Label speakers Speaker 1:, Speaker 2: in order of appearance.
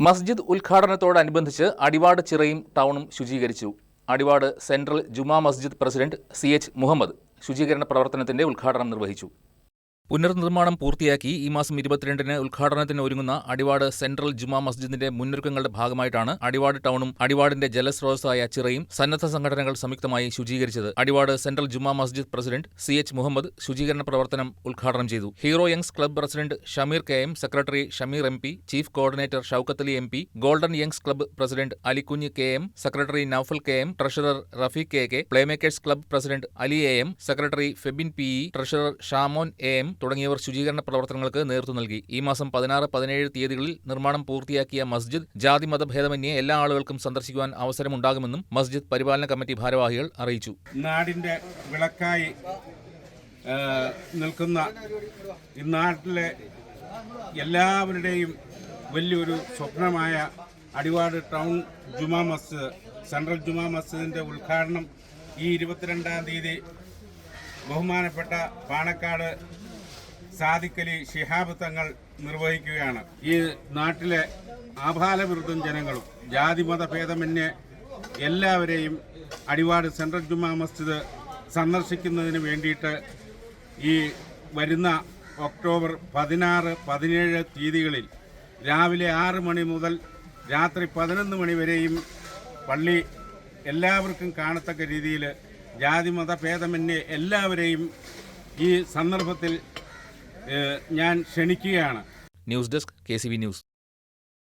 Speaker 1: മസ്ജിദ് ഉദ്ഘാടനത്തോടനുബന്ധിച്ച് അടിവാട് ചിറയും ടൗണും ശുചീകരിച്ചു. Adivad central Juma Masjid president C H Muhammad ശുചീകരണ പ്രവർത്തനത്തിന്റെ ഉദ്ഘാടനം നിർവഹിച്ചു. പുനർനിർമ്മാണം പൂർത്തിയാക്കി ഈ മാസം ഇരുപത്തിരണ്ടിന് ഉദ്ഘാടനത്തിന് ഒരുങ്ങുന്ന അടിവാട് സെൻട്രൽ ജുമാ മസ്ജിദിന്റെ മുന്നൊരുക്കങ്ങളുടെ ഭാഗമായിട്ടാണ് അടിവാട് ടൗണും അടിവാടിന്റെ ജലസ്രോതസ്സായ ചിറയും സന്നദ്ധ സംഘടനകൾ സംയുക്തമായി ശുചീകരിച്ചത്. Adivad central Juma Masjid president C H Muhammad ശുചീകരണ പ്രവർത്തനം ഉദ്ഘാടനം ചെയ്തു. Hero youngs club president Shameer K M secretary Shameer M P chief coordinator Shoukath Ali M P golden youngs club president Alikunju K M secretary Noufal K M treasurer Rafeeq K K playmakers club president Ali A M secretary Febin P E treasurer Shamon A M തുടങ്ങിയവർ ശുചീകരണ പ്രവർത്തനങ്ങൾക്ക് നേതൃത്വം നൽകി. ഈ മാസം പതിനാറ് പതിനേഴ് തീയതികളിൽ നിർമ്മാണം പൂർത്തിയാക്കിയ മസ്ജിദ് ജാതി മതഭേദമന്യേ എല്ലാ ആളുകൾക്കും സന്ദർശിക്കുവാൻ അവസരമുണ്ടാകുമെന്നും മസ്ജിദ് പരിപാലന കമ്മിറ്റി ഭാരവാഹികൾ അറിയിച്ചു.
Speaker 2: നാടിന്റെ വിളക്കായി നിൽക്കുന്ന ഈ നാട്ടിലെ എല്ലാവരുടെയും വലിയൊരു സ്വപ്നമായ അടിവാട് ടൗൺ ജുമാ മസ്ജിദ് സെൻട്രൽ ജുമാ മസ്ജിദിന്റെ ഉദ്ഘാടനം ഈ ഇരുപത്തിരണ്ടാം തീയതി ബഹുമാനപ്പെട്ട പാണക്കാട് സാദിക്കലി ശിഹാബ് തങ്ങൾ നിർവഹിക്കുകയാണ്. ഈ നാട്ടിലെ ആഭാലവിരുദ്ധം ജനങ്ങളും ജാതിമത ഭേദമന്യേ എല്ലാവരെയും അടിവാട് സെൻട്രൽ ജുമാ മസ്ജിദ് സന്ദർശിക്കുന്നതിന് വേണ്ടിയിട്ട് ഈ വരുന്ന ഒക്ടോബർ പതിനാറ് പതിനേഴ് തീയതികളിൽ രാവിലെ ആറ് മണി മുതൽ രാത്രി പതിനൊന്ന് മണി വരെയും പള്ളി എല്ലാവർക്കും കാണത്തക്ക രീതിയിൽ ജാതിമത ഭേദമന്യേ എല്ലാവരെയും ഈ സന്ദർഭത്തിൽ ഞാൻ ക്ഷണിക്കുകയാണ്.
Speaker 1: News desk K news.